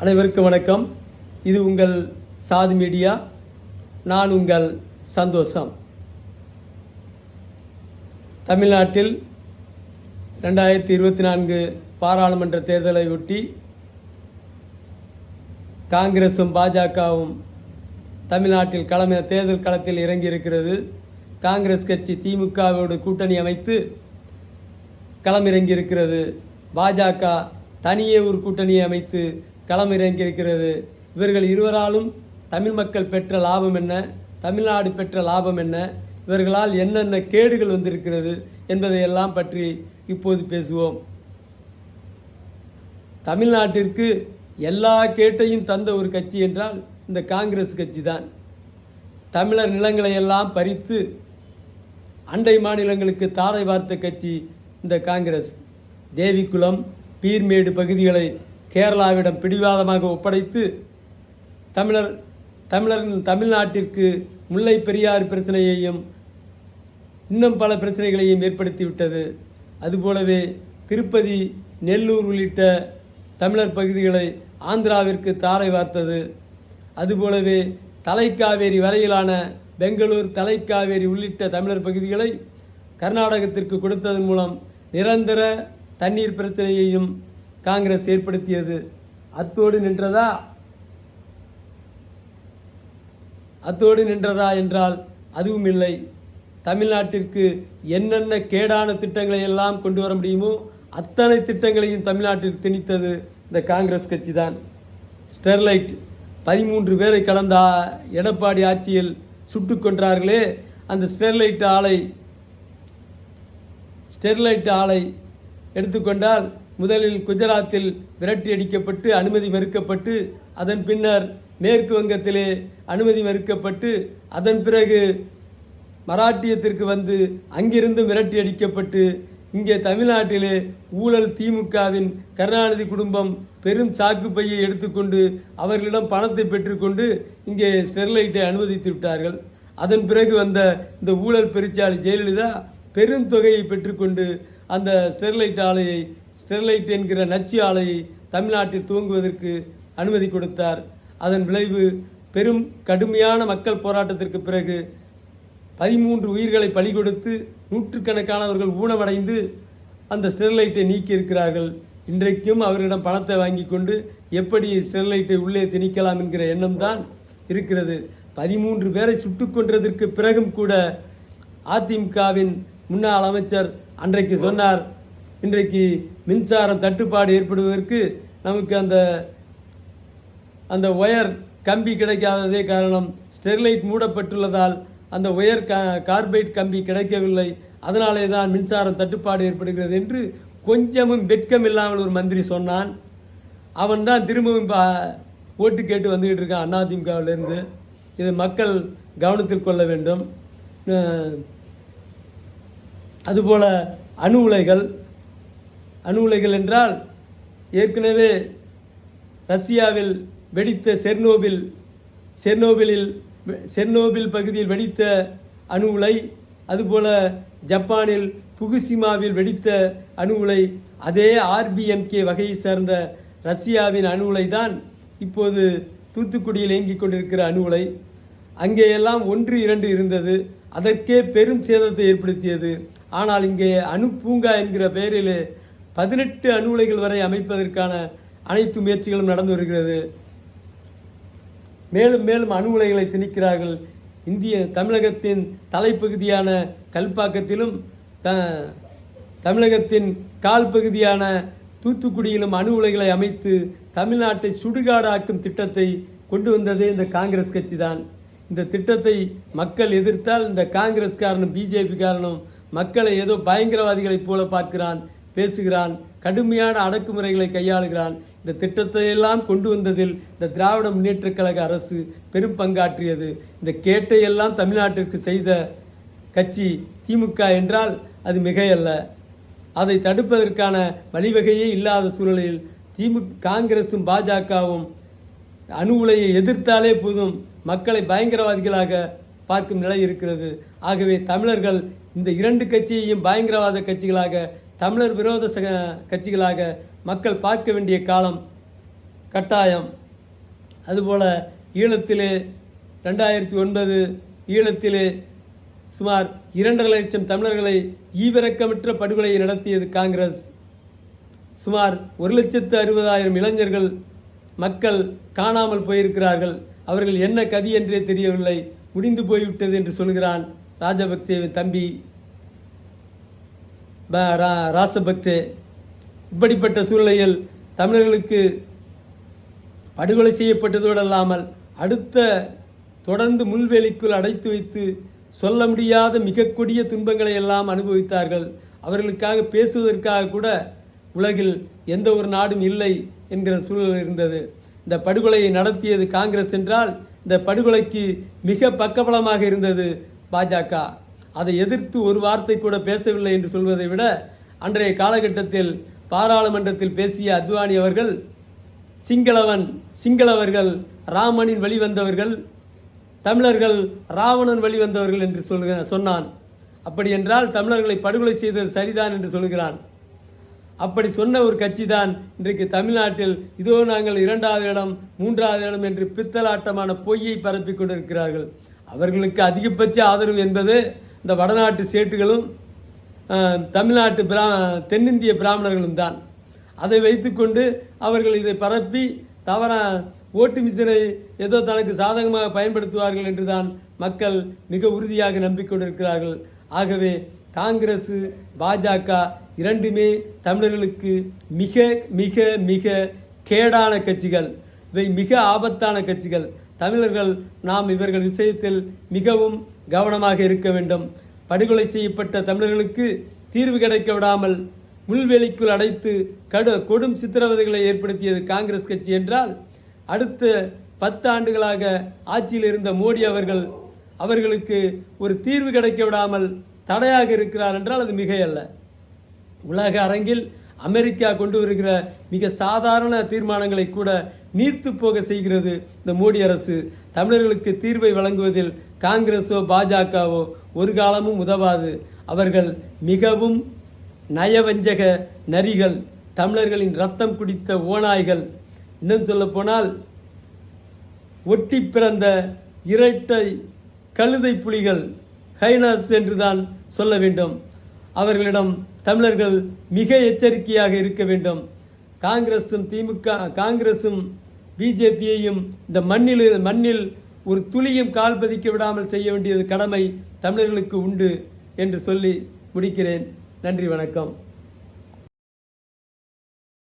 அனைவருக்கும் வணக்கம். இது உங்கள் சாது மீடியா நான் உங்கள் சந்தோஷம். தமிழ்நாட்டில் ரெண்டாயிரத்தி இருபத்தி நான்கு பாராளுமன்ற தேர்தலை ஒட்டி காங்கிரசும் பாஜகவும் தமிழ்நாட்டில் களம தேர்தல் களத்தில் இறங்கியிருக்கிறது. காங்கிரஸ் கட்சி திமுகவோடு கூட்டணி அமைத்து களமிறங்கியிருக்கிறது. பாஜக தனியே ஒரு கூட்டணியை அமைத்து களமிறங்கியிருக்கிறது. இவர்கள் இருவராலும் தமிழ் மக்கள் பெற்ற லாபம் என்ன? தமிழ்நாடு பெற்ற லாபம் என்ன? இவர்களால் என்னென்ன கேடுகள் வந்திருக்கிறது என்பதையெல்லாம் பற்றி இப்போது பேசுவோம். தமிழ்நாட்டிற்கு எல்லா கேட்டையும் தந்த ஒரு கட்சி என்றால் இந்த காங்கிரஸ் கட்சி தான் தமிழர் நிலங்களை எல்லாம் பறித்து அண்டை மாநிலங்களுக்கு தாரை வார்த்த கட்சி இந்த காங்கிரஸ். தேவிக்குளம் பீர்மேடு பகுதிகளை கேரளாவிடம் பிடிவாதமாக ஒப்படைத்து தமிழர் தமிழர் தமிழ்நாட்டிற்கு முல்லை பெரியார் பிரச்சனையையும் இன்னும் பல பிரச்சனைகளையும் ஏற்படுத்திவிட்டது. அதுபோலவே திருப்பதி நெல்லூர் உள்ளிட்ட தமிழர் பகுதிகளை ஆந்திராவிற்கு தாரை வார்த்தது. அதுபோலவே தலைக்காவேரி வரையிலான பெங்களூர் தலைக்காவேரி உள்ளிட்ட தமிழர் பகுதிகளை கர்நாடகத்திற்கு கொடுத்ததன் மூலம் நிரந்தர தண்ணீர் பிரச்சனையையும் காங்கிரஸ் ஏற்படுத்தியது. அத்தோடு நின்றதா? அத்தோடு நின்றதா என்றால் அதுவும் இல்லை. தமிழ்நாட்டிற்கு என்னென்ன கேடான திட்டங்களை எல்லாம் கொண்டு வர முடியுமோ அத்தனை திட்டங்களையும் தமிழ்நாட்டிற்கு திணித்தது இந்த காங்கிரஸ் கட்சி தான் ஸ்டெர்லைட் பதிமூன்று பேரை கடந்த எடப்பாடி ஆட்சியில் சுட்டுக் கொன்றார்களே. அந்த ஸ்டெர்லைட் ஆலை ஸ்டெர்லைட் ஆலை எடுத்துக்கொண்டால் முதலில் குஜராத்தில் விரட்டி அடிக்கப்பட்டு அனுமதி மறுக்கப்பட்டு அதன் பின்னர் மேற்கு வங்கத்திலே அனுமதி மறுக்கப்பட்டு அதன் பிறகு மராட்டியத்திற்கு வந்து அங்கிருந்து விரட்டி அடிக்கப்பட்டு இங்கே தமிழ்நாட்டிலே ஊழல் திமுகவின் கருணாநிதி குடும்பம் பெரும் சாக்கு பையை எடுத்துக்கொண்டு அவர்களிடம் பணத்தை பெற்றுக்கொண்டு இங்கே ஸ்டெர்லைட்டை அனுமதித்து விட்டார்கள். அதன் பிறகு வந்த இந்த ஊழல் பெருச்சாளி ஜெயலலிதா பெரும் தொகையை பெற்றுக்கொண்டு அந்த ஸ்டெர்லைட் ஆலையை ஸ்டெர்லைட் என்கிற நச்சு ஆலையை தமிழ்நாட்டில் துவங்குவதற்கு அனுமதி கொடுத்தார். அதன் விளைவு பெரும் கடுமையான மக்கள் போராட்டத்திற்கு பிறகு பதிமூன்று உயிர்களை பலி கொடுத்து நூற்றுக்கணக்கானவர்கள் ஊனமடைந்து அந்த ஸ்டெர்லைட்டை நீக்கி இருக்கிறார்கள் இன்றைக்கும் அவர்களிடம் பணத்தை வாங்கி கொண்டு எப்படி ஸ்டெர்லைட்டை உள்ளே திணிக்கலாம் என்கிற எண்ணம் தான் இருக்கிறது. பதிமூன்று பேரை சுட்டுக் கொன்றதற்கு பிறகும் கூட அதிமுகவின் முன்னாள் அமைச்சர் அன்றைக்கு சொன்னார் இன்றைக்கு மின்சாரம் தட்டுப்பாடு ஏற்படுவதற்கு நமக்கு அந்த அந்த ஒயர் கம்பி கிடைக்காததே காரணம். ஸ்டெர்லைட் மூடப்பட்டுள்ளதால் அந்த ஒயர் கா கார்பைட் கம்பி கிடைக்கவில்லை. அதனாலே தான் மின்சாரம் தட்டுப்பாடு ஏற்படுகிறது என்று கொஞ்சமும் வெட்கம் இல்லாமல் ஒரு மந்திரி சொன்னான். அவன் தான் திரும்பவும் பா- ஓட்டு கேட்டு வந்துக்கிட்டு இருக்கான் அதிமுகவிலேருந்து இது மக்கள் கவனத்தில் கொள்ள வேண்டும். அதுபோல் அணு உலைகள் அணு உலைகள் என்றால் ஏற்கனவே ரஷ்யாவில் வெடித்த செர்னோபில் செர்னோபிலில் செர்னோபில் பகுதியில் வெடித்த அணு உலை அதுபோல ஜப்பானில் புகுசிமாவில் வெடித்த அணு உலை அதே ஆர்பிஎம்கே வகையை சேர்ந்த ரஷ்யாவின் அணு உலை தான் இப்போது தூத்துக்குடியில் இயங்கிக் கொண்டிருக்கிற அணு உலை அங்கேயெல்லாம் ஒன்று இரண்டு இருந்தது. அதற்கே பெரும் சேதத்தை ஏற்படுத்தியது. ஆனால் இங்கே அணு பூங்கா என்கிற பெயரிலே பதினெட்டு அணு உலைகள் வரை அமைப்பதற்கான அனைத்து முயற்சிகளும் நடந்து வருகிறது. மேலும் மேலும் அணு உலைகளை திணிக்கிறார்கள். இந்திய தமிழகத்தின் தலைப்பகுதியான கல்பாக்கத்திலும் த- தமிழகத்தின் கால் பகுதியான தூத்துக்குடியிலும் அணு உலைகளை அமைத்து தமிழ்நாட்டை சுடுகாடாக்கும் திட்டத்தை கொண்டு வந்ததே இந்த காங்கிரஸ் கட்சி தான் இந்த திட்டத்தை மக்கள் எதிர்த்தால் இந்த காங்கிரஸ் காரணம் பிஜேபி காரணம் மக்களை ஏதோ பயங்கரவாதிகளைப் போல பார்க்கிறான். பேசுகிறான் கடுமையான அடக்குமுறைகளை கையாளுகிறான். இந்த திட்டத்தை எல்லாம் கொண்டு வந்ததில் இந்த திராவிட முன்னேற்றக் கழக அரசு பெரும் பங்காற்றியது. இந்த கேட்டை எல்லாம் தமிழ்நாட்டிற்கு செய்த கட்சி திமுக என்றால் அது மிகையல்ல. அதை தடுப்பதற்கான வழிவகையே இல்லாத சூழலில் திமுக காங்கிரசும் பாஜகவும் அணு உலையை எதிர்த்தாலே போதும் மக்களை பயங்கரவாதிகளாக பார்க்கும் நிலை இருக்கிறது. ஆகவே தமிழர்கள் இந்த இரண்டு கட்சியையும் பயங்கரவாத கட்சிகளாக தமிழர் விரோத சக- கட்சிகளாக மக்கள் பார்க்க வேண்டிய காலம் கட்டாயம். அதுபோல் ஈழத்திலே ரெண்டாயிரத்தி ஒன்பது ஈழத்திலே சுமார் இரண்டரை லட்சம் தமிழர்களை ஈவிரக்கமற்ற படுகொலையை நடத்தியது காங்கிரஸ். சுமார் ஒரு லட்சத்து அறுபதாயிரம் இளைஞர்கள் மக்கள் காணாமல் போயிருக்கிறார்கள். அவர்கள் என்ன கதி என்றே தெரியவில்லை. முடிந்து போய்விட்டது என்று சொல்கிறான் ராஜபக்சேவின் தம்பி ரா- ராசபக்தே. இப்படிப்பட்ட சூழ்நிலையில் தமிழர்களுக்கு படுகொலை செய்யப்பட்டதோடு அல்லாமல் அடுத்த தொடர்ந்து முள்வேலிக்குள் அடைத்து வைத்து சொல்ல முடியாத மிக கொடிய துன்பங்களை எல்லாம் அனுபவித்தார்கள். அவர்களுக்காக பேசுவதற்காக கூட உலகில் எந்த ஒரு நாடும் இல்லை என்கிற சூழல் இருந்தது. இந்த படுகொலையை நடத்தியது காங்கிரஸ் என்றால் இந்த படுகொலைக்கு மிக பக்கபலமாக இருந்தது பாஜக. அதை எதிர்த்து ஒரு வார்த்தை கூட பேசவில்லை என்று சொல்வதை விட அன்றைய காலகட்டத்தில் பாராளுமன்றத்தில் பேசிய அத்வானி அவர்கள் சிங்களவன் சிங்களவர்கள் ராமனின் வழிவந்தவர்கள் தமிழர்கள் ராவணன் வழிவந்தவர்கள் என்று சொல்லுக சொன்னான். அப்படி என்றால் தமிழர்களை படுகொலை செய்தது சரிதான் என்று சொல்கிறான். அப்படி சொன்ன ஒரு கட்சி தான் இன்றைக்கு தமிழ்நாட்டில் இதோ நாங்கள் இரண்டாவது இடம் மூன்றாவது இடம் என்று பித்தலாட்டமான பொய்யை பரப்பிக் கொண்டிருக்கிறார்கள். அவர்களுக்கு அதிகபட்ச ஆதரவு என்பது இந்த வடநாட்டு சேட்டுகளும் தமிழ்நாட்டு பிரா தென்னிந்திய பிராமணர்களும் தான். அதை வைத்துக்கொண்டு அவர்கள் இதை பரப்பி தவற ஓட்டு மிஷினை ஏதோ தனக்கு சாதகமாக பயன்படுத்துவார்கள் என்றுதான் மக்கள் மிக உறுதியாக நம்பிக்கொண்டிருக்கிறார்கள். ஆகவே காங்கிரஸ் பாஜக இரண்டுமே தமிழர்களுக்கு மிக மிக மிக கேடான கட்சிகள். இவை மிக ஆபத்தான கட்சிகள். தமிழர்கள் நாம் இவர்கள் விஷயத்தில் மிகவும் கவனமாக இருக்க வேண்டும். படுகொலை செய்யப்பட்ட தமிழர்களுக்கு தீர்வு கிடைக்க விடாமல் முள்வெளிக்குள் அடைத்து கடு கொடும் சித்திரவதைகளை ஏற்படுத்தியது காங்கிரஸ் கட்சி என்றால் அடுத்த பத்து ஆண்டுகளாக ஆட்சியில் இருந்த மோடி அவர்கள் அவர்களுக்கு ஒரு தீர்வு கிடைக்க விடாமல் தடையாக இருக்கிறார் என்றால் அது மிகையல்ல. உலக அரங்கில் அமெரிக்கா கொண்டு வருகிற மிக சாதாரண தீர்மானங்களை கூட நீர்த்து போக செய்கிறது இந்த மோடி அரசு. தமிழர்களுக்கு தீர்வை வழங்குவதில் காங்கிரஸோ பாஜகவோ ஒரு காலமும் உதவாது. அவர்கள் மிகவும் நயவஞ்சக நரிகள் தமிழர்களின் ரத்தம் குடித்த ஓநாய்கள். இன்னும் சொல்லப்போனால் ஒட்டி பிறந்த இரட்டை கழுதை புலிகள் ஹைனாஸ் என்றுதான் சொல்ல வேண்டும். அவர்களிடம் தமிழர்கள் மிக எச்சரிக்கையாக இருக்க வேண்டும். காங்கிரஸும் திமுக காங்கிரசும் பிஜேபியையும் இந்த மண்ணில் மண்ணில் ஒரு துளியும் கால் பதிக்க விடாமல் செய்ய வேண்டியது கடமை தமிழர்களுக்கு உண்டு என்று சொல்லி முடிக்கிறேன். நன்றி வணக்கம்.